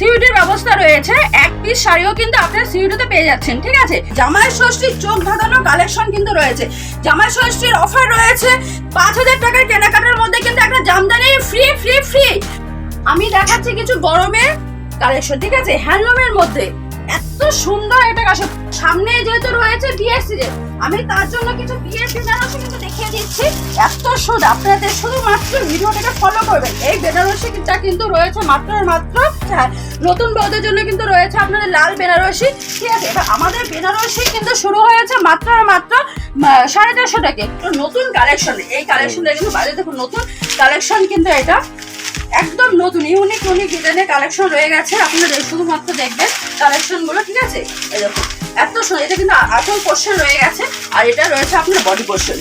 সিউটির ব্যবস্থা রয়েছে। এক পিস শাড়িও কিন্তু আপনার সিউটিতে পেয়ে যাচ্ছেন, ঠিক আছে? জামাই ষষ্ঠীর চোখ ধাঁধানো কালেকশন কিন্তু রয়েছে। জামাই ষষ্ঠীর অফার রয়েছে। পাঁচ হাজার টাকার কেনাকাটার মধ্যে কিন্তু একটা জামদানি ফ্রি ফ্রি ফ্রি আমি দেখাচ্ছি কিছু গরমের কালেকশন ঠিক আছে? হ্যান্ডলুমের মধ্যে। এত সুন্দর এটা কাছে সামনে যেহেতু রয়েছে বিয়ের আমি তার জন্য কিছু বিয়ের বেনারসি কিন্তু দেখিয়ে দিচ্ছি। এত সুদ আপনাদের শুধুমাত্র ভিডিওটাকে ফলো করবেন। এই বেনারসিটা কিন্তু রয়েছে মাত্র মাত্র হ্যাঁ, নতুন বউদের জন্য কিন্তু রয়েছে আপনাদের লাল বেনারসি। ঠিক আছে এবার আমাদের বেনারসি কিন্তু শুরু হয়েছে মাত্র মাত্র সাড়ে চারশো টাকা নতুন কালেকশন এই কালেকশনটা কিন্তু বাইরে দেখুন নতুন কালেকশন কিন্তু এটা। একদম নতুন ইউনিক ইউনিক ডিজাইনের কালেকশন রয়ে গেছে। আপনারা শুধুমাত্র দেখবেন কালেকশনগুলো ঠিক আছে? দেখুন এত সুন্দর এটা কিন্তু আসল পোর্শন রয়ে গেছে আর এটা রয়েছে আপনার বডি পোর্শন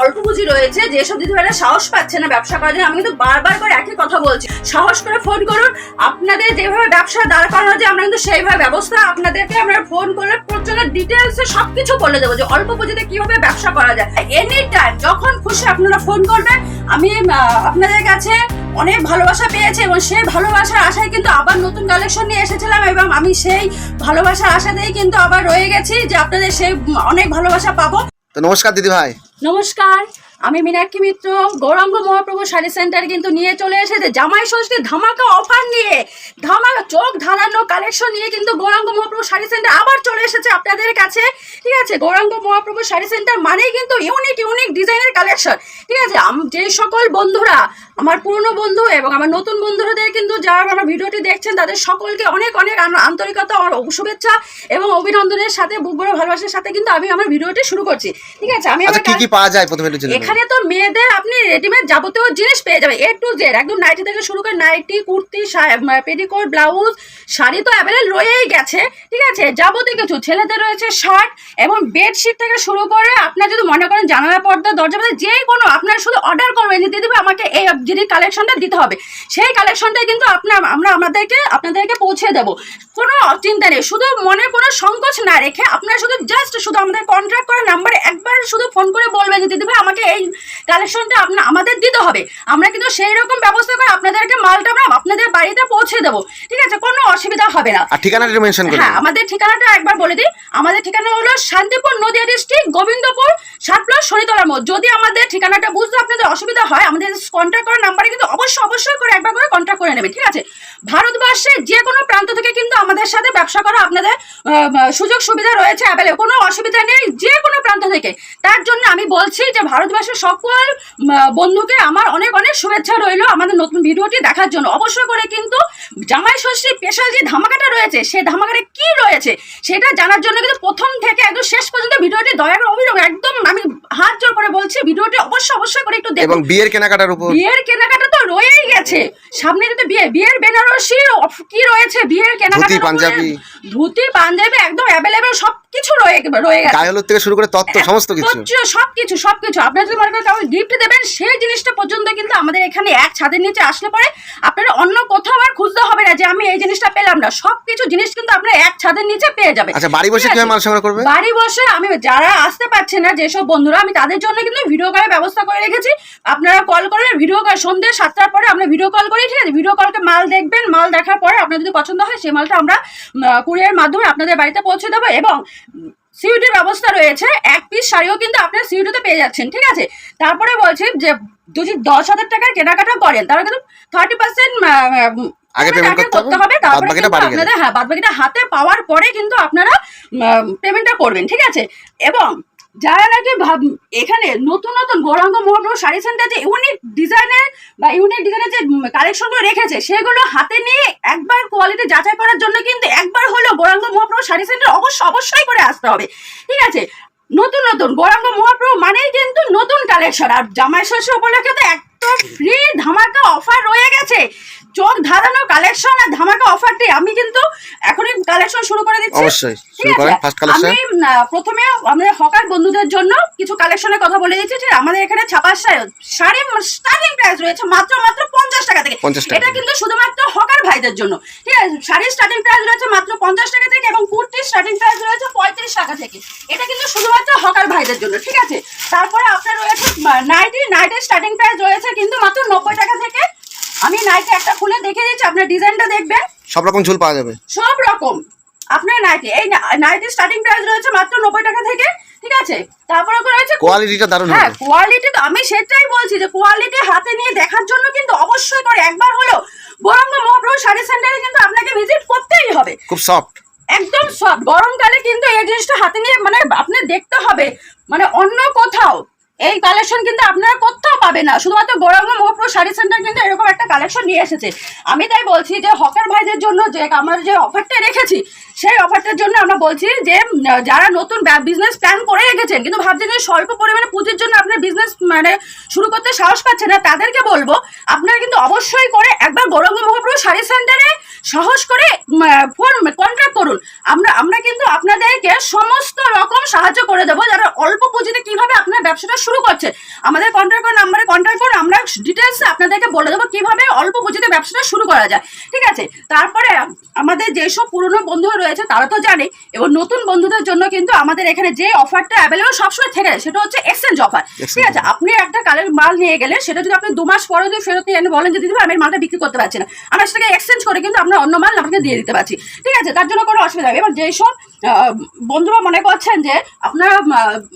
অল্প পুঁজি রয়েছে যেসব দিদি ভাইরা সাহস পাচ্ছে না ব্যবসা করার জন্য আমি কিন্তু বারবার করে একই কথা বলছি। সাহস করে ফোন করুন আপনাদের যেভাবে ব্যবসা দাঁড় করানো যায় আমরা কিন্তু সেইভাবে ব্যবস্থা আপনাদেরকে আমরা ফোন করলে প্রচণ্ড ডিটেলসে সবকিছু বলে দেবো যে অল্প পুঁজিতে কীভাবে ব্যবসা করা যায়। এনি টাইম যখন খুশি আপনারা ফোন করবেন আমি আপনাদের কাছে অনেক ভালোবাসা পেয়েছে এবং সেই ভালোবাসার আশায় কিন্তু আবার নতুন কালেকশন নিয়ে এসেছিলাম এবং আমি সেই ভালোবাসার আশাতেই কিন্তু আবার রয়ে গেছি যে আপনাদের সেই অনেক ভালোবাসা পাবো। তো নমস্কার দিদি ভাই নমস্কার। আমি মীনাক্ষী মিত্র গৌরাঙ্গ মহাপ্রভু শাড়ি সেন্টার কিন্তু নিয়ে চলে এসেছে। জামাই ষষ্ঠীর ধামাকা অফার নিয়ে ধামাকা চোখ ধারানো কালেকশন নিয়ে কিন্তু গৌরাঙ্গ মহাপ্রভু শাড়ি সেন্টার আবার চলে এসেছে আপনাদের কাছে। ঠিক আছে? গৌরাঙ্গ মহাপ্রভু শাড়ি সেন্টার মানেই কিন্তু ইউনিক ইউনিক ডিজাইনের কালেকশন ঠিক আছে? যে সকল বন্ধুরা আমার পুরনো বন্ধু এবং আমার নতুন বন্ধুদের কিন্তু যারা আমার ভিডিওটি দেখছেন তাদের সকলকে অনেক অনেক আন্তরিকতা শুভেচ্ছা এবং অভিনন্দনের সাথে বুক ভরা ভালোবাসার সাথে কিন্তু আমি আমার ভিডিওটি শুরু করছি। ঠিক আছে? আমি আচ্ছা কি কি পাওয়া যায় প্রথমে। এখানে তো মেয়েদের আপনি রেডিমেড যাবতীয় জিনিস পেয়ে যাবেন এ টু জেড একদম নাইটি থেকে শুরু করে nighty kurti petticoat blouse sari তো অ্যাভেলেবল রয়েই গেছে ঠিক আছে? যাবতীয় কিছু ছেলেদের রয়েছে শার্ট এবং বেডশিট থেকে শুরু করে আপনার যদি মনে করেন জানালা পর্দা দরজা পর্দা যে কোনো আপনার শুধু অর্ডার করবেন দিদি ভাই, আমাকে এই জিনিস কালেকশনটা দিতে হবে সেই কালেকশনটাই কিন্তু আপনার আমরা আমাদেরকে আপনাদেরকে পৌঁছে দেবো। কোনো চিন্তা নেই শুধু মনে কোনো সংকোচ না রেখে আপনারা শুধু জাস্ট শুধু আমাদের কন্ট্রাক্ট করা নাম্বারে একবার শুধু ফোন করে বলবেন যে দিদি আমাকে এই কালেকশনটা আপনার আমাদের দিতে হবে। আমরা কিন্তু সেই রকম ব্যবস্থা করে আপনাদেরকে মালটা আমরা আপনাদের বাড়িতে পৌঁছে দেবো। ঠিক আছে? কোনো অসুবিধা হবে না। আর ঠিকানাটা মেনশন করুন হ্যাঁ আমাদের ঠিকানাটা একবার বলে দিই। আমাদের ঠিকানা হলো শান্তিপুর নদিয়া ডিস্ট্রিক্ট গোবিন্দপুর সাত প্লাস শনিতলার মোড়। যদি আমাদের ঠিকানাটা বুঝতে আপনাদের অসুবিধা হয় আমাদের কন্ট্যাক্ট করার নাম্বারে কিন্তু অবশ্যই অবশ্যই করে একবার করে কন্ট্যাক্ট করে নেবেন ঠিক আছে? ভারতবর্ষের যে কোনো প্রান্ত থেকে কিন্তু আমাদের সাথে ব্যবসা করা আপনাদের সুযোগ সুবিধা রয়েছে। অ্যাভেলেবল কোনো অসুবিধা নেই যে কোনো প্রান্ত থেকে। তার জন্য আমি বলছি যে ভারতবর্ষের সকল বন্ধুকে আমার অনেক অনেক শুভেচ্ছা রইল আমাদের নতুন ভিডিওটি দেখার জন্য। অবশ্যই করে কিন্তু জামাই ষষ্ঠীর স্পেশাল যে ধামাকাটা রয়েছে সেই ধামাকাটা কি রয়েছে সেটা জানার জন্য কিন্তু প্রথম থেকে একদম শেষ পর্যন্ত ভিডিওটি দয়া করে অভিযোগ একদম আমি হাত জোর করে বলছি ভিডিওটি অবশ্যই অবশ্যই করে একটু দেখুন। বিয়ের কেনাকাটার উপর বিয়ের কেনাকাটা তো রয়েই গেছে। সামনে কিন্তু বিয়ে বিয়ের বেনারসি কি রয়েছে? বিয়ের কেনাকাটা ধুতি, পাঞ্জাবি। ধুতি পাঞ্জাবি একদম অ্যাভেলেবেল সব কিছু রয়ে রয়ে গেছে। গায়ে থেকে শুরু করে তত্ত্ব সমস্ত কিছু। প্রচুর সবকিছু সবকিছু। আপনারা যদি মনে করেন কাউকে গিফট দেবেন সেই জিনিসটা পর্যন্ত কিন্তু আমাদের এখানে এক ছাদের নিচে আসলে পরে আপনারা অন্য কোথাও আর খুঁজতে হবে না যে আমি এই জিনিসটা পেলাম না। সবকিছু জিনিস কিন্তু আপনারা এক ছাদের নিচে পেয়ে যাবেন। আচ্ছা বাড়ি বসে কীভাবে মাল সংগ্রহ করবে? বাড়ি বসে আমি যারা আসতে পারছে না যেসব বন্ধুরা আমি তাদের জন্য কিন্তু ভিডিও কলের ব্যবস্থা করে রেখেছি। আপনারা কল করবেন ভিডিও কল সন্ধ্যে সাতটার পরে আমরা ভিডিও কল করি ঠিক আছে? ভিডিও কলকে মাল দেখবেন মাল দেখার পরে আপনার যদি পছন্দ হয় সেই মালটা আমরা কুরিয়ার মাধ্যমে আপনাদের বাড়িতে পৌঁছে দেবো এবং সিউটির ব্যবস্থা রয়েছে। এক পিস শাড়িও কিন্তু আপনার সিউটিতে পেয়ে যাচ্ছেন ঠিক আছে? তারপরে বলছি যে যদি দশ হাজার টাকার কেনাকাটা করেন তাহলে কিন্তু থার্টি পার্সেন্ট আগে করতে হবে, তারপরে কিন্তু আপনাদের হ্যাঁ বাদ বাকিটা হাতে পাওয়ার পরে কিন্তু আপনারা পেমেন্টটা করবেন ঠিক আছে? এবং যারা নাকি ভাব এখানে নতুন নতুন গৌরাঙ্গ মহাপ্রভু শাড়ি সেন্টার যে ইউনিক ডিজাইনের বা ইউনিক ডিজাইনের যে কালেকশনগুলো রেখেছে, সেগুলো হাতে নিয়ে একবার কোয়ালিটি যাচাই করার জন্য কিন্তু একবার হলেও গৌরাঙ্গ মহাপ্রভু শাড়ি সেন্টার অবশ্য অবশ্যই করে আসতে হবে। ঠিক আছে? নতুন নতুন গৌরাঙ্গ মহাপ্রভু মানেই কিন্তু নতুন কালেকশন আর জামাই ষষ্ঠী উপলক্ষে তো একটা ফ্রি ধামাকা অফার রয়ে গেছে। চোখ ধাঁধানো কালেকশন আর ধামাকা অফারটি আমি কিন্তু এখনই কালেকশন শুরু করে দিচ্ছি। অবশ্যই শুরু করেন? ফার্স্ট কালেকশন আমি প্রথমে আমাদের হকার বন্ধুদের জন্য কিছু কালেকশনের কথা বলে দিচ্ছি। যে আমাদের এখানে ছাপা শাড়ি স্টার্টিং প্রাইস রয়েছে মাত্র মাত্র পঞ্চাশ টাকা থেকে। 50 টাকা। এটা কিন্তু শুধুমাত্র হকার ভাইদের জন্য। ঠিক আছে? শাড়ির স্টার্টিং প্রাইস রয়েছে মাত্র পঞ্চাশ টাকা থেকে এবং কুর্তির স্টার্টিং প্রাইস রয়েছে পঁয়ত্রিশ টাকা থেকে। এটা কিন্তু শুধুমাত্র হকার ভাইদের জন্য। ঠিক আছে? তারপরে আপনার রয়েছে নাইটি নাইটের স্টার্টিং প্রাইস রয়েছে কিন্তু মাত্র নব্বই টাকা থেকে। আমি নাইটে একটা খুলে দেখে দিচ্ছি আপনার ডিজাইনটা দেখবেন। সব রকম ঝুল পাওয়া যাবে। সব রকম। আপনার নাইটি এই নাইটি স্টার্টিং প্রাইস রয়েছে মাত্র নব্বই টাকা থেকে ঠিক আছে? তারপরে রয়েছে কোয়ালিটিটা দারুণ হ্যাঁ কোয়ালিটি তো আমি সেটাই বলছি যে কোয়ালিটি হাতে নিয়ে দেখার জন্য কিন্তু অবশ্যই করে। একবার হলো বরঙ্গ মহাপ্রভু শাড়ি সেন্টারে কিন্তু আপনাকে ভিজিট করতেই হবে। খুব সফট একদম সব গরমকালে কিন্তু এই জিনিসটা হাতে নিয়ে মানে আপনার দেখতে হবে। মানে অন্য কোথাও। এই কালেকশন কিন্তু আপনারা কোথাও পাবে না। শুধুমাত্র গৌরাঙ্গ মহাপ্রভু শাড়ি সেন্টার কিন্তু এরকম একটা কালেকশন নিয়ে এসেছে। আমি তাই বলছি যে হকার ভাইদের জন্য যে আমার যে অফারটা রেখেছি, সেই অফারটার জন্য আমরা বলছি যে যারা নতুন বিজনেস প্ল্যান করে রেখেছেন, কিন্তু ভাবছেন যে স্বল্প পরিমাণে পুঁজির জন্য আপনার বিজনেস মানে শুরু করতে সাহস পাচ্ছেন না, তাদেরকে বলব, আপনারা কিন্তু অবশ্যই করে একবার গৌরাঙ্গ মহাপ্রভু শাড়ি সেন্টারে সাহস করে ফোন কন্ট্যাক্ট করুন। আমরা আমরা কিন্তু আপনাদেরকে সমস্ত রকম সাহায্য করে দেবো, যারা অল্প পুঁজিতে কীভাবে আপনার ব্যবসাটা শুরু করছে। আমাদের কন্ট্যাক্ট নাম্বারে কন্ট্যাক্ট করুন আমরা ডিটেলসে আপনাদেরকে বলে দেবো কীভাবে অল্প পুঁজিতে ব্যবসাটা শুরু করা যায়। ঠিক আছে? তারপরে আমাদের যেসব পুরনো বন্ধু রয়েছে তারা তো জানে এবং নতুন বন্ধুদের জন্য কিন্তু আমাদের এখানে যে অফারটা অ্যাভেলেবল সবসময় থেকে যায় সেটা হচ্ছে এক্সচেঞ্জ অফার ঠিক আছে? আপনি একটা কালের মাল নিয়ে গেলে সেটা যদি আপনি দু মাস পরে যদি ফেরত নিয়ে এনে বলেন যে দিদি আমি মালটা বিক্রি করতে পারছি না। আমরা সেটাকে এক্সচেঞ্জ করে কিন্তু আমরা অন্য মাল আপনাকে দিয়ে দিতে পারছি। ঠিক আছে? তার জন্য কোনো অসুবিধা নেই। এবার যেসব বন্ধুরা মনে করছেন যে আপনারা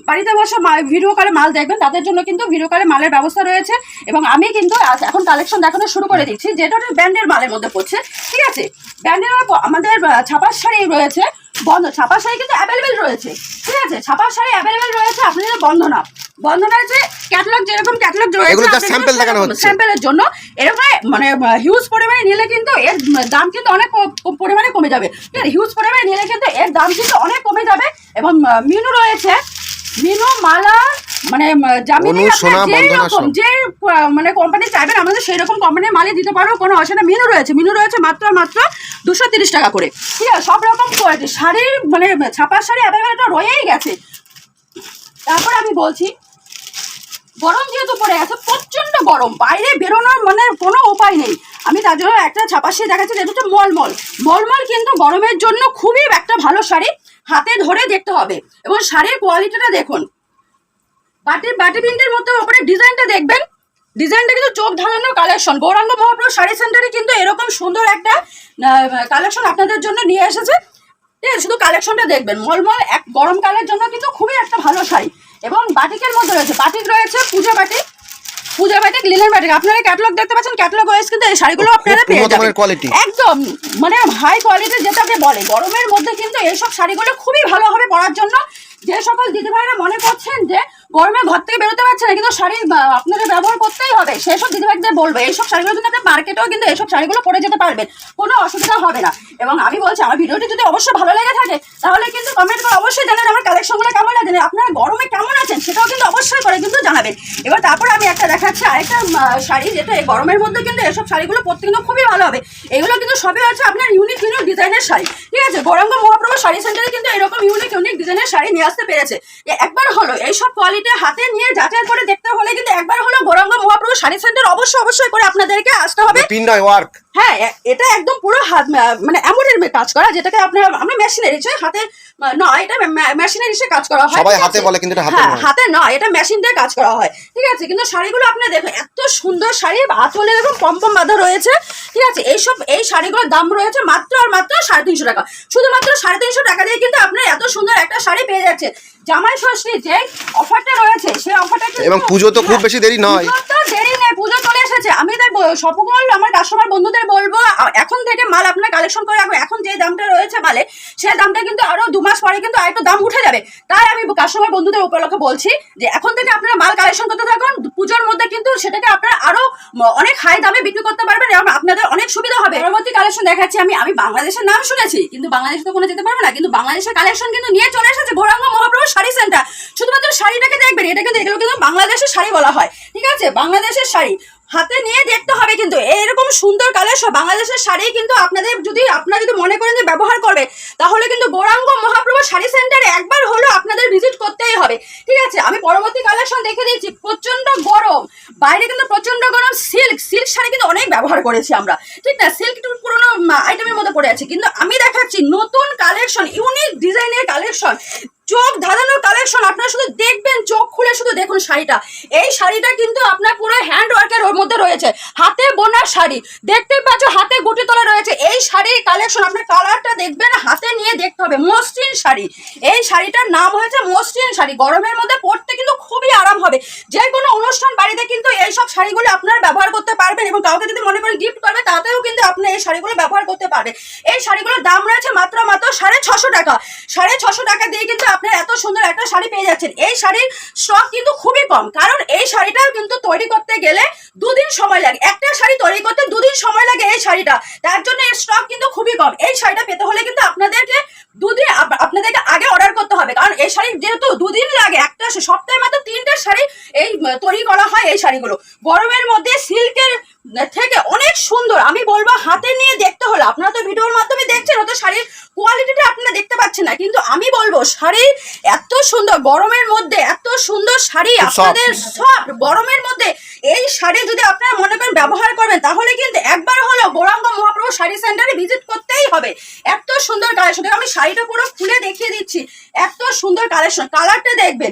বাড়িতে বসে ভিডিও কলে মাল দেখবেন তাদের জন্য কিন্তু ভিডিও কলে মালের ব্যবস্থা রয়েছে। এবং আমি কিন্তু এখন কালেকশন দেখানো শুরু করে দিচ্ছি। যেটা হচ্ছে ব্র্যান্ডের মালের মধ্যে পড়ছে ঠিক আছে? ব্র্যান্ডের আমাদের ছাপার শাড়ি রয়েছে বন্ধ ছাপার শাড়ি কিন্তু অ্যাভেলেবেল রয়েছে ঠিক আছে? ছাপার শাড়ি অ্যাভেলেবেল রয়েছে আপনাদের বন্ধনা বন্ধনা যে ক্যাটালগ যেরকম ক্যাটালগ এগুলো just দেখানো হচ্ছে। স্যাম্পেলের জন্য এরকম মানে হিউজ পরিমাণে নিলে কিন্তু এর দাম কিন্তু অনেক পরিমাণে কমে যাবে। হিউজ পরিমাণে নিলে কিন্তু এর দাম কিন্তু অনেক কমে যাবে। এবং মিনু রয়েছে। মিনু মালা মানে জামিনী সোনা, যে মানে কোম্পানি চাইবেন আমাদের সেই রকম কোম্পানির মালই দিতে পারব কোনো অসুবিধা মিনু রয়েছে মিনু রয়েছে মাত্র মাত্র দুশো তিরিশ টাকা করে। ঠিক আছে সব রকম কোয়ালিটি শাড়ির মানে ছাপার শাড়ি অ্যাভেলেবেল রয়েই গেছে। তারপর আমি বলছি গরম যেহেতু পড়ে গেছে প্রচণ্ড গরম। বাইরে বেরোনোর মানে কোনো উপায় নেই। আমি তার জন্য একটা ছাপাশি দেখাচ্ছি যেটা হচ্ছে মলমল। মলমল কিন্তু গরমের জন্য খুবই একটা ভালো শাড়ি। হাতে ধরে দেখতে হবে। এবং শাড়ির কোয়ালিটিটা দেখুন। বাটির বাটি প্রিন্টের মতো ওপরে ডিজাইনটা দেখবেন। ডিজাইনটা কিন্তু চোখ ধাঁধানো কালেকশন গৌরাঙ্গ মহাপ্রভু শাড়ি সেন্টারে কিন্তু এরকম সুন্দর একটা কালেকশন আপনাদের জন্য নিয়ে এসেছে। ঠিক শুধু কালেকশনটা দেখবেন। মলমল এক গরমকালের জন্য কিন্তু খুবই একটা ভালো শাড়ি। এবং বাটিকের মধ্যে রয়েছে বাটিক রয়েছে Puja batik. Puja batik linen batik. আপনারা ক্যাটালগ দেখতে পাচ্ছেন ক্যাটালগ ওয়াইজ কিন্তু এই শাড়িগুলো আপনারা পেয়ে যাবেন। একদম মানে হাই কোয়ালিটির যেটাকে বলে। গরমের মধ্যে কিন্তু এইসব শাড়িগুলো খুবই ভালো হবে পরার জন্য। যে সকল দিদিভাইরা মনে করছেন যে গরমে ঘর থেকে বেরোতে পারছে না, কিন্তু শাড়ি আপনাদের ব্যবহার করতেই হবে। সেসব দিদিভাইদের বলবে, এইসব শাড়িগুলো কিন্তু আপনি মার্কেটেও কিন্তু এইসব শাড়িগুলো পরে যেতে পারবেন। কোনো অসুবিধা হবে না। এবং আমি বলছি, আমার ভিডিওটি যদি অবশ্যই ভালো লেগে থাকে, তাহলে কিন্তু কমেন্ট করে অবশ্যই জানান আমার কালেকশনগুলো কেমন লাগে আপনারা গরমে কেমন আছেন সেটাও কিন্তু অবশ্যই করে কিন্তু জানাবেন। এবার তারপর আমি একটা দেখাচ্ছি, আরেকটা শাড়ি যেটা এই গরমের মধ্যে কিন্তু এসব শাড়িগুলো পরতে কিন্তু খুবই ভালো হবে। এগুলো কিন্তু সবই হচ্ছে আপনার ইউনিক ইউনিক ডিজাইনের শাড়ি, ঠিক আছে? গৌরাঙ্গ মহাপ্রভু শাড়ি সেন্টারে কিন্তু এরকম ইউনিক ইউনিক ডিজাইনের শাড়ি নিয়ে আসতে পেরেছে। একবার হলো, এইসব কোয়ালিটি হাতে নিয়ে যাচাই করে দেখতে হলে কিন্তু একবার হলো গৌরাঙ্গ মহাপ্রভু শাড়ি সেন্টার অবশ্যই অবশ্যই করে আপনাদেরকে আসতে হবে। নয় ওয়ার্ক হ্যাঁ এটা একদম পুরো হাত মানে এমন কাজ করা যেটাকে আপনার আমরা মেশিনারি হাতে এটা মেশিনারি কাজ করা হয় সবাই হাতে বলে, কিন্তু এটা হাতে হ্যাঁ। হাতে এটা মেশিন দিয়ে কাজ করা হয় ঠিক আছে? কিন্তু শাড়িগুলো আপনি দেখুন এত সুন্দর শাড়ি আঁচলে দেখুন পম্পম বাঁধা রয়েছে ঠিক আছে? এইসব এই শাড়িগুলোর দাম রয়েছে মাত্র আর মাত্র সাড়ে তিনশো টাকা। শুধুমাত্র সাড়ে তিনশো টাকা দিয়ে কিন্তু আপনার এত সুন্দর একটা শাড়ি পেয়ে যাচ্ছে জামাই ষষ্ঠী যে অফারটা রয়েছে সেই অফারটা এবং পুজো তো খুব বেশি দেরি নয়। তো দেরি নেই পুজো চলে এসেছে। আমি তাই সকল আমার কাস্টমার বন্ধুদের বলব এখন থেকে মাল আপনার কালেকশন করে রাখব। এখন যে দামটা রয়েছে মালে সেই দামটা কিন্তু আরও দু মাস পরে কিন্তু আরেকটু দাম উঠে যাবে। তাই আমি কাস্টমার বন্ধুদের উপলক্ষে বলছি যে, এখন থেকে আপনারা মাল কালেকশন করতে থাকুন, পুজোর মধ্যে কিন্তু সেটাকে আপনারা আরও অনেক হাই দামে বিক্রি করতে পারবেন এবং আপনাদের অনেক সুবিধা হবে। পরবর্তী কালেকশন দেখাচ্ছি আমি। আমি বাংলাদেশের নাম শুনেছি, কিন্তু বাংলাদেশে তো কোনো যেতে পারবে না। কিন্তু বাংলাদেশের কালেকশন কিন্তু নিয়ে চলে এসেছে গৌরাঙ্গ মহাপ্রভু শাড়ি সেন্টার শুধুমাত্র শাড়িটাকে দেখবেন, এটা কিন্তু এগুলো কিন্তু বাংলাদেশের শাড়ি বলা হয়। ঠিক আছে? বাংলাদেশের শাড়ি। হাতে নিয়ে দেখতে হবে কিন্তু। এরকম সুন্দর কালেকশন বাংলাদেশের শাড়ি কিন্তু আপনাদের যদি, আপনারা যদি মনে করেন যে ব্যবহার করবে, তাহলে কিন্তু গৌরাঙ্গ মহাপ্রভু শাড়ি সেন্টারে একবার হলো আপনাদের ভিজিট করতেই হবে। ঠিক আছে? আমি পরবর্তী কালেকশন দেখে দিয়েছি। প্রচণ্ড গরম। বাইরে কিন্তু প্রচণ্ড গরম। সিল্ক সিল্ক শাড়ি কিন্তু অনেক ব্যবহার করেছি আমরা। ঠিক না? সিল্ক একটু পুরোনো আইটেমের মধ্যে পড়ে আছে। কিন্তু আমি দেখাচ্ছি নতুন কালেকশন ইউনিক ডিজাইনের কালেকশন চোখ ধাঁধানোর কালেকশন আপনারা শুধু দেখবেন, চোখ খুলে শুধু দেখুন শাড়িটা। এই শাড়িটা কিন্তু আপনার পুরো হ্যান্ড ওয়ার্কের মধ্যে রয়েছে। হাতে বোনা শাড়ি। দেখতে পাচ্ছ, হাতে গুটি তোলা রয়েছে। এই শাড়ির কালেকশন আপনার কালারটা দেখবেন, হাতে নিয়ে দেখতে হবে। মসৃণ শাড়ি। এই শাড়িটার নাম হয়েছে মসৃণ শাড়ি। গরমের মধ্যে পরতে কিন্তু খুবই আরাম হবে। যে কোনো অনুষ্ঠান বাড়িতে কিন্তু এইসব শাড়িগুলো আপনারা ব্যবহার করতে পারবেন এবং কাউকে যদি মনে করেন গিফট করবে, তাতেও কিন্তু আপনি এই শাড়িগুলো ব্যবহার করতে পারবেন। এই শাড়িগুলোর দাম রয়েছে মাত্র মাত্র সাড়ে ছশো টাকা। সাড়ে ছশো টাকা দিয়ে কিন্তু আপনারা এত সুন্দর একটা শাড়ি পেয়ে যাচ্ছেন। এই শাড়ির স্টক কিন্তু খুবই কম। কারণ এই শাড়িটা কিন্তু তৈরি করতে গেলে দুদিন সময় লাগে। একটা শাড়ি তৈরি করতে দুদিন সময় লাগে এই শাড়িটা। তার জন্য এর স্টক কিন্তু খুবই কম। এই শাড়িটা পেতে হলে কিন্তু আপনাদেরকে দুদিন আপনাদেরকে আগে অর্ডার করতে হবে। কারণ এই শাড়ি যেহেতু দুদিন লাগে, একটা সপ্তাহে মাত্র তিনটে শাড়ি এই তৈরি করা হয় এই শাড়িগুলো। গরমের মধ্যে সিল্কের থেকে অনেক সুন্দর। আমি বলব হাতে নিয়ে দেখতে হলো। আপনারা তো ভিডিওর মাধ্যমে দেখছেন, হয়তো শাড়ির আপনারা না। কিন্তু আমি বলব শাড়ি এত সুন্দর গরমের মধ্যে এত সুন্দর শাড়ি আপনাদের সব গরমের মধ্যে। এই শাড়ি যদি আপনারা মনে করেন ব্যবহার করবেন তাহলে কিন্তু একবার হলো গৌরাঙ্গ মহাপ্রভু শাড়ি সেন্টারে ভিজিট করতেই হবে। এত সুন্দর কালেকশন আমি শাড়িটা পুরো খুলে দেখিয়ে দিচ্ছি। এত সুন্দর কালেকশন কালারটা দেখবেন।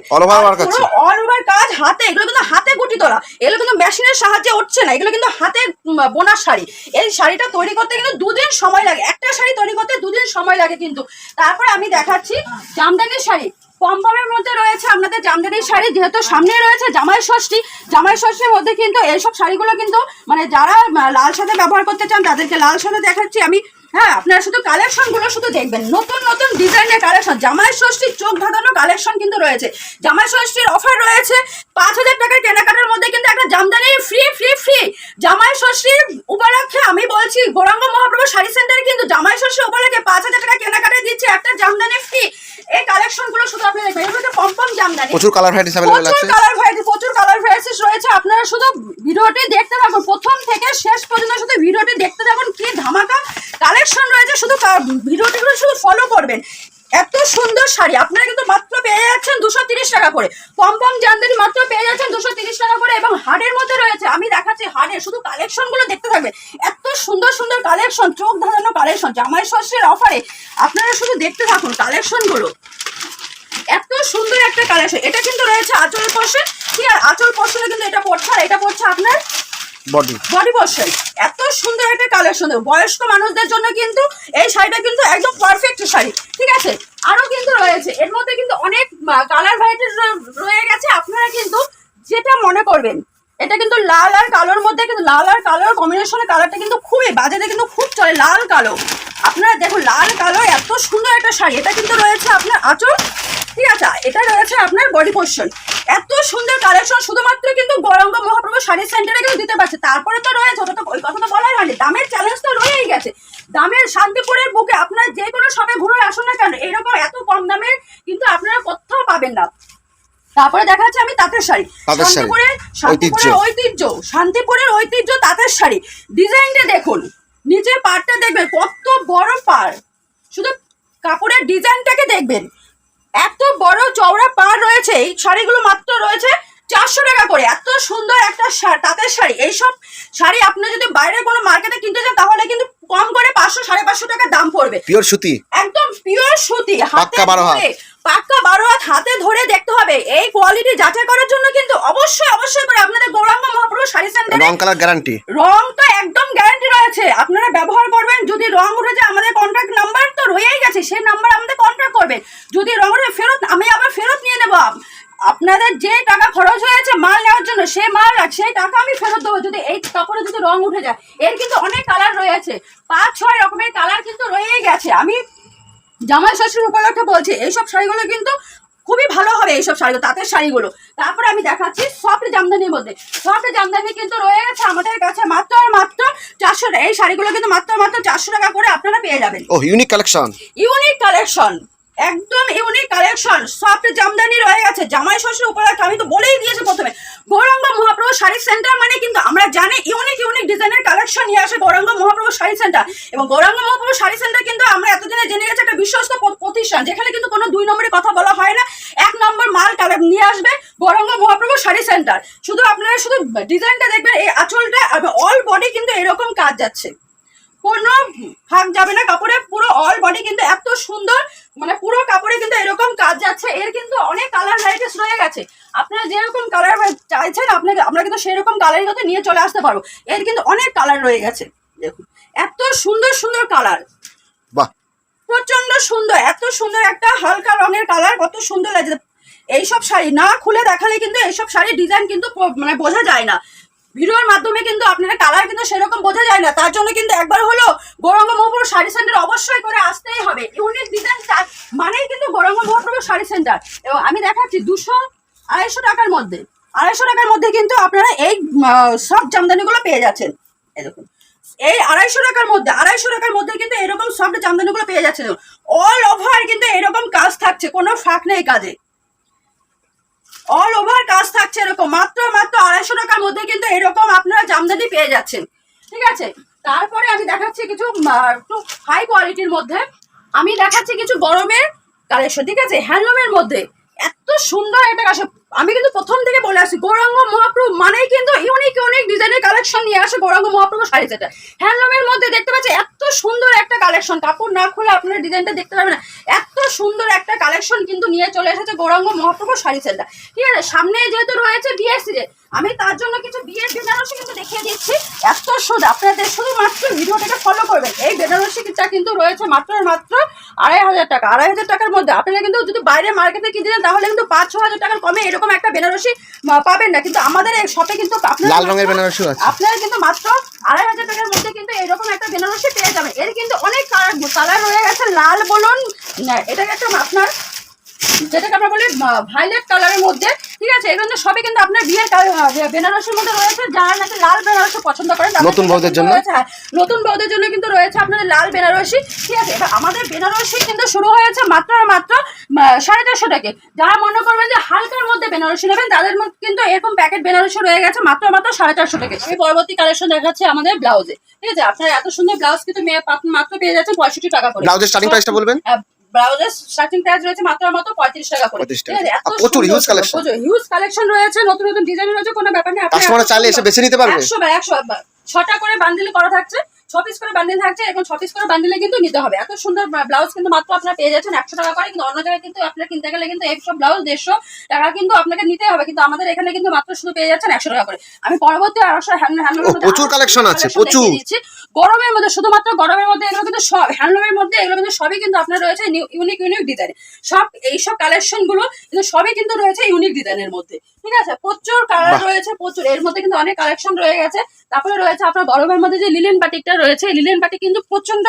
অল ওভার কাজ হাতে। এগুলো কিন্তু হাতে গুটি তোলা। এগুলো কিন্তু মেশিনের সাহায্যে উঠছে না। এগুলো কিন্তু হাতে উম, বোনা শাড়ি। এই শাড়িটা তৈরি করতে কিন্তু দুদিন সময় লাগে। একটা শাড়ি তৈরি করতে দুদিন সময় লাগে কিন্তু। তারপরে আমি দেখাচ্ছি জামদানির শাড়ি। পম্পমের মধ্যে রয়েছে আপনাদের জামদানির শাড়ি, যেহেতু সামনে রয়েছে জামাই ষষ্ঠী। জামাই ষষ্ঠীর মধ্যে কিন্তু এইসব শাড়িগুলো কিন্তু মানে যারা লাল সাথে ব্যবহার করতে চান, তাদেরকে লাল সাথে দেখাচ্ছি। আমি হ্যাঁ আপনারা শুধু কালেকশনগুলো শুধু দেখবেন। নতুন নতুন ডিজাইনের কালেকশন জামাই ষষ্ঠীর চোখ ধাঁধানো কালেকশন কিন্তু রয়েছে। জামাই ষষ্ঠীর অফার রয়েছে। পাঁচ হাজার টাকার কেনাকাটার মধ্যে কিন্তু একটা জামদানি ফ্রি ফ্রি ফ্রি জামাই ষষ্ঠীর উপলক্ষে আমি বলছি গৌরাঙ্গ মহাপ্রভু শাড়ি সেন্টারে কিন্তু জামাই ষষ্ঠী উপলক্ষে পাঁচ হাজার টাকা কেনাকাটায় দিচ্ছে একটা জামদানি ফ্রি এই কালেকশনগুলো শুধু আপনি দেখবেন। এগুলো হচ্ছে পম্পম জামদানি। প্রচুর কালার ভ্যারাইটিস অ্যাভেলেবল প্রচুর কালার ভ্যারাইটি প্রচুর কালার ভ্যারাইটিস রয়েছে। আপনারা শুধু ভিডিওটি দেখতে থাকুন। প্রথম থেকে শেষ পর্যন্ত শুধু ভিডিওটি দেখতে থাকুন। কি ধামাকা। কালেকশন রয়েছে, শুধু কা- ভিডিওটিগুলো শুধু ফলো করবেন। এত সুন্দর শাড়ি, আপনারা কিন্তু মাত্র পেয়ে যাচ্ছেন দুশো তিরিশ টাকা করে। পম্পম জানদানি মাত্র পেয়ে যাচ্ছেন দুশো তিরিশ টাকা করে এবং হাড়ের মধ্যে রয়েছে, আমি দেখাচ্ছি হাড়ের, শুধু কালেকশনগুলো দেখতে থাকবেন। এত সুন্দর সুন্দর কালেকশন চোখ ধাঁধানো কালেকশন জামাই ষষ্ঠীর অফারে আপনারা শুধু দেখতে থাকুন কালেকশনগুলো এত সুন্দর একটা কালেকশন এটা কিন্তু রয়েছে আচল পোর্শন ঠিক আছে আঁচল পোর্শনে কিন্তু এটা পড়ছে আর এটা পড়ছে আপনার বডি বডি পোর্শন এত সুন্দর একটা কালেকশন বয়স্ক মানুষদের জন্য কিন্তু এই শাড়িটা কিন্তু একদম পারফেক্ট শাড়ি। ঠিক আছে? আরও কিন্তু রয়েছে। এর মধ্যে কিন্তু অনেক কালার ভ্যারাইটি রয়ে গেছে। আপনারা কিন্তু যেটা মনে করবেন, এটা কিন্তু লাল আর কালোর মধ্যে কিন্তু, লাল আর কালোর কম্বিনেশনের কালারটা কিন্তু খুবই বাজারে কিন্তু খুব চলে, লাল কালো। আপনারা দেখুন লাল কালো এত সুন্দর একটা শাড়ি। এটা কিন্তু রয়েছে আপনার আঁচল ঠিক আছে? এটা রয়েছে আপনার বডি পোর্শন এত সুন্দর কালেকশন শুধুমাত্র কিন্তু গৌরাঙ্গ মহাপ্রভু শাড়ি সেন্টারে কিন্তু দিতে পারছে। তারপরে তো রয়েছে ওটা তো ওই কথা তো বলাই হয়নি। দামের চ্যালেঞ্জ তো রয়েই গেছে। দামের শান্তিপুরের বুকে আপনার যে কোনো সবে ঘুরে আসুন না কেন এরকম এত কম দামের কিন্তু আপনারা কোথাও পাবেন না। তারপরে দেখা যাচ্ছে আমি তাঁতের শাড়ি। শান্তিপুরের শান্তিপুরের ঐতিহ্য শান্তিপুরের ঐতিহ্য তাঁতের শাড়ি। ডিজাইনটা দেখুন। নিচের পাড়টা দেখবেন কত বড় পাড়। শুধু কাপড়ের ডিজাইনটাকে দেখবেন। এত বড় চওড়া পাড় রয়েছে এই শাড়িগুলো মাত্র রয়েছে চারশো টাকা করে। এত সুন্দর একটা তাঁতের শাড়ি। এইসব শাড়ি আপনি যদি বাইরে কোনো মার্কেটে কিনতে চান তাহলে কিন্তু কম করে পাঁচশো সাড়ে পাঁচশো টাকা দাম পড়বে। পিওর সুতি? একদম পিওর সুতি হাতে পাক্কা বারো হাত। হাত ধরে দেখতে হবে। এই কোয়ালিটি যাচাই করার জন্য কিন্তু অবশ্যই অবশ্যই করে আপনাদের গৌরাঙ্গ মহাপ্রভু শাড়ি সেন্টারে রং কালার গ্যারান্টি রং তো একদম গ্যারান্টি রয়েছে। আপনারা ব্যবহার করবেন যদি রং উঠে যায় আমাদের কন্ট্যাক্ট নাম্বার তো রয়েই গেছে সেই নাম্বার আমাদের কন্ট্যাক্ট করবেন। যদি রং উঠে ফেরত আমি আবার ফেরত নিয়ে নেব। আপ- আপনাদের যে টাকা খরচ হয়েছে মাল নেওয়ার জন্য সে মাল সেই টাকা আমি ফেরত দেবো। যদি এই কাপড়ে যদি রং উঠে যায় এর কিন্তু অনেক কালার রয়েছে। পাঁচ ছয় রকমের কালার কিন্তু রয়েই গেছে। আমি জামাই ষষ্ঠীর উপলক্ষে বলছি এইসব শাড়িগুলো কিন্তু খুবই ভালো হবে এইসব শাড়িগুলো তাঁতের শাড়িগুলো। তারপরে আমি দেখাচ্ছি সফট জামদানির মধ্যে। সফট জামদানি কিন্তু রয়ে গেছে আমাদের কাছে মাত্র আর মাত্র চারশো এই শাড়িগুলো কিন্তু মাত্র মাত্র চারশো টাকা করে আপনারা পেয়ে যাবেন। ও ইউনিক কালেকশন ইউনিক কালেকশন একদম ইউনিক কালেকশন, সফট জামদানি রয়ে গেছে, জামাই ষষ্ঠীর উপলক্ষে, আমি তো বলেই দিয়েছি প্রথমে। গৌরাঙ্গ মহাপ্রভু শাড়ি সেন্টার মানে কিন্তু আমরা জানি ইউনিক ইউনিক ডিজাইনের কালেকশন নিয়ে আসে গৌরাঙ্গ মহাপ্রভু শাড়ি সেন্টার। এবং গৌরাঙ্গ মহাপ্রভু শাড়ি সেন্টার কিন্তু আমরা এতদিনে জেনে গেছি একটা বিশ্বস্ত প্রতিষ্ঠান, যেখানে কিন্তু কোনো দুই নম্বরের কথা বলা হয় না। এক নম্বর মাল কালে- নিয়ে আসবে গৌরাঙ্গ মহাপ্রভু শাড়ি সেন্টার। শুধু আপনারা শুধু ডিজাইনটা দেখবেন, এই আঁচলটা অল বডি কিন্তু এরকম কাজ যাচ্ছে। কোনো ফাঁক যাবে না। কাপড়ে পুরো অল বডি কিন্তু এত সুন্দর মানে পুরো কাপড়ে কিন্তু এরকম কাজ যাচ্ছে। এর কিন্তু অনেক কালার ভ্যারাইটিস রয়ে গেছে। আপনারা যেরকম কালার চাইছেন আপনাকে আমরা কিন্তু সেরকম কালারই কিন্তু নিয়ে চলে আসতে পারব। এর কিন্তু অনেক কালার রয়ে গেছে। দেখুন এত সুন্দর সুন্দর কালার প্রচণ্ড সুন্দর এত সুন্দর একটা হালকা রঙের কালার কত সুন্দর লাগছে। এইসব শাড়ি না খুলে দেখালে কিন্তু এইসব শাড়ির ডিজাইন কিন্তু মানে বোঝা যায় না। ভিডিওর মাধ্যমে কিন্তু আপনারা কালার কিন্তু সেরকম বোঝা যায় না। তার জন্য কিন্তু একবার হলো গৌরঙ্গ মহাপুর শাড়ি সেন্টার অবশ্যই করে আসতেই হবে। ইউনিক ডিজাইন মানেই কিন্তু গৌরঙ্গ মহাপুর শাড়ি সেন্টার এবং আমি দেখাচ্ছি দুশো আড়াইশো টাকার মধ্যে। আড়াইশো টাকার মধ্যে কিন্তু আপনারা এই সব জামদানিগুলো পেয়ে যাচ্ছেন। এরকম এই আড়াইশো টাকার মধ্যে, আড়াইশো টাকার মধ্যে কিন্তু এরকম সফট জামদানিগুলো পেয়ে যাচ্ছে অল ওভার কিন্তু এরকম কাজ থাকছে, কোনো ফাঁক নেই কাজে। অল ওভার কাজ থাকছে এরকম। মাত্র মাত্র আড়াইশো টাকার মধ্যে কিন্তু এরকম আপনারা জামদানি পেয়ে যাচ্ছেন। ঠিক আছে? তারপরে আমি দেখাচ্ছি কিছু একটু হাই কোয়ালিটির মধ্যে। আমি দেখাচ্ছি কিছু গরমের কালেকশন ঠিক আছে? হ্যান্ডলুমের মধ্যে। এত সুন্দর একটা কালেকশন আমি কিন্তু প্রথম থেকে বলে আসি গৌরাঙ্গ মহাপ্রভু মানেই কিন্তু ইউনিক ইউনিক ডিজাইনের কালেকশন নিয়ে আসে গৌরাঙ্গ মহাপ্রভু শাড়ি সেটা। হ্যান্ডলুমের মধ্যে দেখতে পাচ্ছি, এত সুন্দর একটা কালেকশন কাপড় না খুলে আপনারা ডিজাইনটা দেখতে পাবেন না। এত সুন্দর একটা কালেকশন কিন্তু নিয়ে চলে এসেছে গৌরাঙ্গ মহাপ্রভু শাড়ি সেটা ঠিক আছে, সামনে যেহেতু রয়েছে সিজন আমি তার জন্য কিছু বিয়ের বেনারসি কিন্তু দেখিয়ে দিচ্ছি। এত সুদ আপনাদের শুধুমাত্র ভিডিওটাকে ফলো করবেন। এই বেনারসিটা কিন্তু রয়েছে মাত্র মাত্র আড়াই হাজার টাকা। আড়াই হাজার টাকার মধ্যে আপনারা কিন্তু যদি বাইরে মার্কেটে কিনতে যান তাহলে কিন্তু পাঁচ ছ হাজার টাকার কমে এরকম একটা বেনারসি পাবেন না। কিন্তু আমাদের এই শপে কিন্তু লাল রঙের আছে। আপনারা কিন্তু মাত্র আড়াই হাজার টাকার মধ্যে কিন্তু এরকম একটা বেনারসি পেয়ে যাবেন। এর কিন্তু অনেক কালার কালার রয়ে গেছে। লাল বলুন না, এটাকে একটা আপনার যেটাকে আমরা বলি ভাইলেট কালারের মধ্যে ঠিক আছে? এগুলো সবই কিন্তু আপনার বিয়ের কালার বেনারসির মধ্যে রয়েছে যারা নাকি লাল বেনারসি পছন্দ করেন। নতুন বউদের জন্য? হ্যাঁ, নতুন বউদের জন্য কিন্তু রয়েছে আপনাদের লাল বেনারসি ঠিক আছে? এবার আমাদের বেনারসি কিন্তু শুরু হয়েছে মাত্র আর মাত্র সাড়ে চারশো টাকা যারা মনে করবেন যে হালকার মধ্যে বেনারসি নেবেন তাদের মধ্যে কিন্তু এরকম প্যাকেট বেনারসি রয়ে গেছে মাত্র মাত্র সাড়ে চারশো টাকা সেই পরবর্তী কালেকশন দেখাচ্ছে আমাদের ব্লাউজে ঠিক আছে? আপনার এত সুন্দর ব্লাউজ কিন্তু মেয়ে মাত্র পেয়ে যাচ্ছে পঁয়ষট্টি টাকা করে। ব্লাউজের স্টার্টিং প্রাইসটা বলবেন? ব্লাউজের স্টার্টিং প্রাইস রয়েছে মাত্র মাত্র পঁয়ত্রিশ টাকা করে। ঠিক আছে টাকা। প্রচুর হিউজ কালেকশন হিউজ কালেকশন রয়েছে নতুন নতুন ডিজাইন রয়েছে কোনো ব্যাপার নেই। আপনি কাস্টমার চাইলে এসে বেছে নিতে পারবে। একশো একশো ছটা করে বান্ডিল করা থাকছে। ছ পিস করে বান্ডিল থাকছে এবং ছ পিস করে বান্ডিলে কিন্তু নিতে হবে। এত সুন্দর ব্লাউজ কিন্তু মাত্র আপনারা পেয়ে যাচ্ছেন একশো টাকা করে। কিন্তু অন্য জায়গায় কিন্তু আপনারা কিনতে গেলে কিন্তু এইসব ব্লাউজ দেড়শো টাকা কিন্তু আপনাকে নিতে হবে। কিন্তু আমাদের এখানে কিন্তু মাত্র শুধু পেয়ে যাচ্ছেন একশো টাকা করে। আমি পরবর্তী আড়শো ও, প্রচুর collection আছে, প্রচুর। গরমের মধ্যে শুধুমাত্র গরমের মধ্যে এগুলো কিন্তু সব হ্যান্ডলুমের মধ্যে এগুলো কিন্তু সবই কিন্তু আপনার রয়েছে ইউনিক ইউনিক ডিজাইন সব এইসব কালেকশনগুলো কিন্তু সবই কিন্তু রয়েছে ইউনিক ডিজাইনের মধ্যে। ঠিক আছে? প্রচুর কালার রয়েছে প্রচুর। এর মধ্যে কিন্তু অনেক কালেকশন রয়ে গেছে। তারপরে রয়েছে আপনার গরমের মধ্যে যে লিলেন বাটিকটা রয়েছে। লিলেন বাটি কিন্তু প্রচণ্ড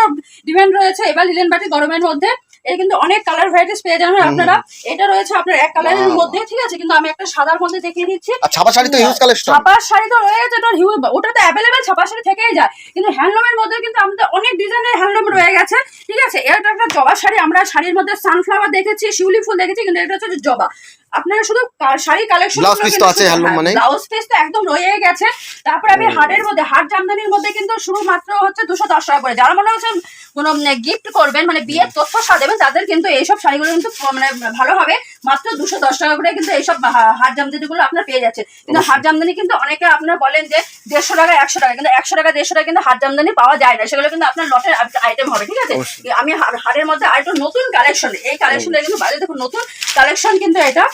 ডিমান্ড রয়েছে। এবার লিলেন বাটি গরমের মধ্যে এর কিন্তু অনেক কালার ভ্যারাইটিস পেয়ে যাবেন আপনারা। এটা রয়েছে আপনার এক কালারের. মধ্যে ঠিক আছে? কিন্তু আমি একটা সাদার মধ্যে দেখিয়ে দিচ্ছি। ছাপা শাড়ি তো হিউজ কালেকশন ছাপার শাড়ি তো রয়ে গেছে ওটা হিউজ ওটা তো অ্যাভেলেবেল ছাপা শাড়ি থেকেই যায়। কিন্তু হ্যান্ডলুমের মধ্যে কিন্তু আমাদের অনেক ডিজাইনের হ্যান্ডলুম রয়ে গেছে ঠিক আছে? এটা একটা জবা শাড়ি। আমরা শাড়ির মধ্যে সানফ্লাওয়ার দেখেছি শিউলি ফুল দেখেছি কিন্তু এটা হচ্ছে জবা। আপনারা শুধু শাড়ি কালেকশন Blouse piece তো আছে handloom মানে? ব্লাউজ পিস তো একদম রয়ে গেছে। তারপরে আমি হাটের মধ্যে হাট জামদানির মধ্যে কিন্তু শুধুমাত্র হচ্ছে দুশো দশ টাকা করে। যারা মনে হচ্ছে কোনো গিফট করবেন মানে বিয়ের তথ্য সাজাবেন তাদের কিন্তু এইসব শাড়িগুলো কিন্তু মানে ভালো হবে। মাত্র দুশো দশ টাকা করে কিন্তু এইসব হাট জামদানিগুলো আপনার পেয়ে যাচ্ছে কিন্তু হাট জামদানি কিন্তু অনেকে আপনারা বলেন যে দেড়শো টাকা একশো টাকা কিন্তু একশো টাকা দেড়শো টাকা কিন্তু হাট জামদানি পাওয়া যায় না। সেগুলো কিন্তু আপনার লটের আইটেম হবে ঠিক আছে? আমি হাটের মধ্যে আরেকটা নতুন কালেকশন এই কালেকশনটা কিন্তু বাইরে দেখুন নতুন কালেকশন কিন্তু এটা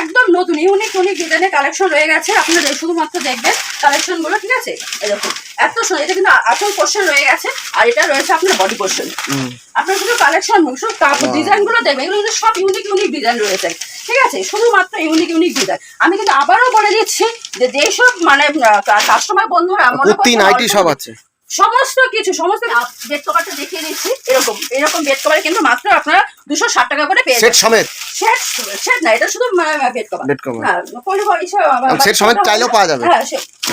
একদম নতুন ইউনিক ইউনিক ডিজাইনের কালেকশন রয়ে গেছে। আপনারা শুধুমাত্র দেখবেন কালেকশনগুলো ঠিক আছে? দেখুন এত সুন্দর এটা কিন্তু আসল পোর্শন রয়ে গেছে আর এটা রয়েছে আপনার বডি পোর্শন আপনার শুধু কালেকশন শুধু কাপড় ডিজাইনগুলো দেখবেন এগুলো কিন্তু সব ইউনিক ইউনিক ডিজাইন রয়েছে। ঠিক আছে? শুধুমাত্র ইউনিক ইউনিক ডিজাইন আমি কিন্তু আবারও বলে দিচ্ছি যে যেসব মানে কাস্টমার বন্ধুরা মনে নাইটি সব আছে। সমস্ত কিছু সমস্ত বেড কভারটা দেখিয়ে দিচ্ছি। এরকম এরকম বেড কভার কিন্তু মাত্র আপনারা দুশো ষাট টাকা করে পেয়ে সেট সমেত? সেট সেট না এটা শুধু বেড কভার Bed cover। হ্যাঁ পলি সমেত চাইলেও পাওয়া যাবে। হ্যাঁ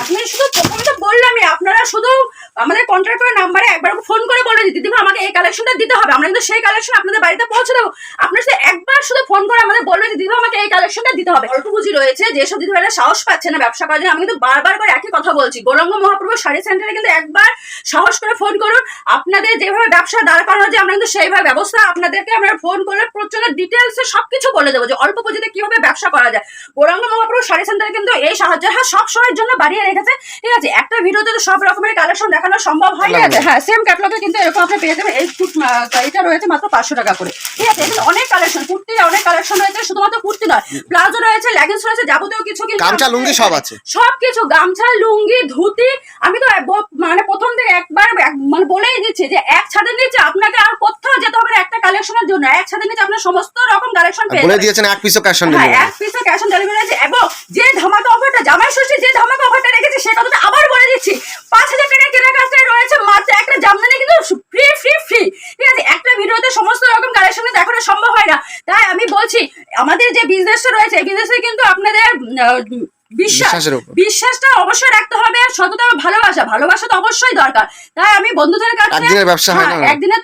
আপনি শুধু প্রথমে তো বললামই আপনারা শুধু আমাদের কন্ট্রাক্ট করে নাম্বারে একবার ফোন করে বলে দিতে দিদি আমাকে এই কালেকশনটা দিতে হবে। আমরা কিন্তু সেই কালেকশন আপনাদের বাড়িতে পৌঁছে দেবো। আপনার সাথে একবার শুধু ফোন করে আমাদের বলবে যে দিদি আমাকে এই কালেকশনটা দিতে হবে। অল্প পুঁজি রয়েছে যেসব দিদি ভাইরা সাহস পাচ্ছে না ব্যবসা করার জন্য আমি কিন্তু বারবার করে একই কথা বলছি। গৌরঙ্গ মহাপ্রভু শাড়ি সেন্টারে কিন্তু একবার সাহস করে ফোন করুন। আপনাদের যেভাবে ব্যবসা দাঁড় করানো যায় আমরা কিন্তু সেইভাবে ব্যবস্থা আপনাদেরকে আমরা ফোন করলে প্রচণ্ড ডিটেলসে সবকিছু বলে দেবো যে অল্প পুঁজিতে কীভাবে ব্যবসা করা যায়। গৌরাঙ্গ মহাপ্রভু শাড়ি সেন্টার কিন্তু এই সাহায্যের হাত সব সময়ের জন্য বাড়িয়ে রেখেছে। ঠিক আছে একটা ভিডিওতে তো সব রকমের কালেকশন দেখানো সম্ভব হয় না। না, না। হ্যাঁ সেম ক্যাটলগে কিন্তু এরকম আপনি পেয়ে যাবেন। এই এটা রয়েছে মাত্র পাঁচশো টাকা করে। ঠিক আছে এখানে অনেক কালেকশন কুর্তি অনেক কালেকশন রয়েছে শুধুমাত্র কুর্তি নয় প্লাজো রয়েছে লেগিংস রয়েছে যাবতীয় কিছু কিন্তু গামছা, লুঙ্গি সব আছে। সবকিছু গামছা লুঙ্গি ধুতি আমি তো মানে প্রথম থেকে একবার মানে বলেই দিচ্ছি যে এক ছাদের নিচে আপনাকে আর কোথাও যেতে হবে একটা কালেকশনের জন্য। এক ছাদের নিচে আপনার সমস্ত রকম কালেকশন পেয়ে বলে দিয়েছেন এক পিসও ক্যাশ অন ডেলিভারি এক পিসে ক্যাশ অন ডেলিভারি আছে এবং যে ধামাকা অফারটা জামাই ষষ্ঠী যে ধামাকা অফারটা রেখেছি সে কথাটা আবার বলে দিচ্ছি। পাঁচ হাজার টাকার কেনাকাটায় রয়েছে মাত্র একটা জামদানি কিন্তু ফ্রি ফ্রি ফ্রি ঠিক আছে একটা ভিডিওতে সমস্ত রকম কালেকশন দেখানো সম্ভব হয় না। তাই আমি বলছি আমাদের যে বিজনেসটা রয়েছে এই বিজনেসে কিন্তু আপনাদের বিশ্বাস। বিশ্বাসটা অবশ্যই রাখতে হবে সততা ভালোবাসা ভালোবাসা তো অবশ্যই দরকার। তাই আমি বন্ধুদের কাছে একদিনের ব্যবসা হয়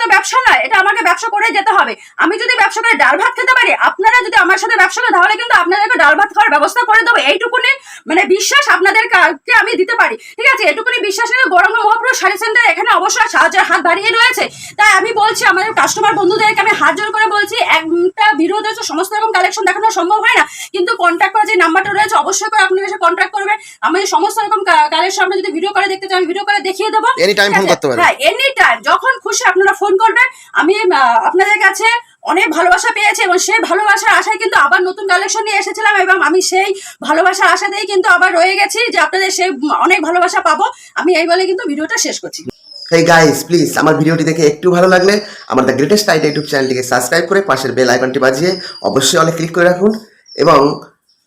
তো ব্যবসা নয় এটা আমাকে ব্যবসা করে যেতে হবে। আমি যদি ব্যবসা করে ডাল ভাত খেতে পারি আপনারা যদি আমার সাথে ব্যবসা করেন তাহলে কিন্তু আপনাদেরকে ডাল ভাত খাওয়ার ব্যবস্থা করে দেবো। এইটুকুনি মানে বিশ্বাস আপনাদের কাছে আমি দিতে পারি। ঠিক আছে এটুকুনি বিশ্বাস নিয়ে গৌরঙ্গ মহাপুর শাড়ি সেন্টার এখানে অবশ্যই সাহায্যের হাত বাড়িয়ে রয়েছে। তাই আমি বলছি আমাদের কাস্টমার বন্ধুদেরকে আমি হাত জোর করে বলছি একটা ভিডিওতে তো সমস্ত রকম কালেকশন দেখানো সম্ভব হয় না। কিন্তু কন্ট্যাক্ট করার যে নাম্বারটা রয়েছে অবশ্যই করে আপনি এসে কন্ট্যাক্ট করবেন আমি সমস্ত রকম কালেকশন আপনি যদি ভিডিও করে দেখতে চান ভিডিও করে দেখিয়ে দেবো। ঠিক phone আছে? করতে পারেন। হ্যাঁ এনি টাইম যখন খুশি আপনারা ফোন করবেন। আমি আপনাদের কাছে অনেক ভালোবাসা পেয়েছি এবং সেই ভালোবাসার আশায় কিন্তু আবার নতুন কালেকশন নিয়ে এসেছিলাম এবং আমি সেই ভালোবাসার আশাতেই কিন্তু আবার রয়ে গেছি যে আপনাদের সেই অনেক ভালোবাসা পাবো। আমি এই বলে কিন্তু ভিডিওটা শেষ করছি। হেই গাইস প্লিজ আমার ভিডিওটি দেখে একটু ভালো লাগলে আমার দ্য গ্রেটেস্ট আইডিয়া ইউটিউব চ্যানেলটিকে সাবস্ক্রাইব করে পাশের বেল আইকনটি বাজিয়ে অবশ্যই অনেক ক্লিক করে রাখুন এবং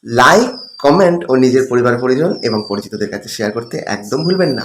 লাইক কমেন্ট ও নিজের পরিবার পরিজন এবং পরিচিতদের কাছে শেয়ার করতে একদম ভুলবেন না।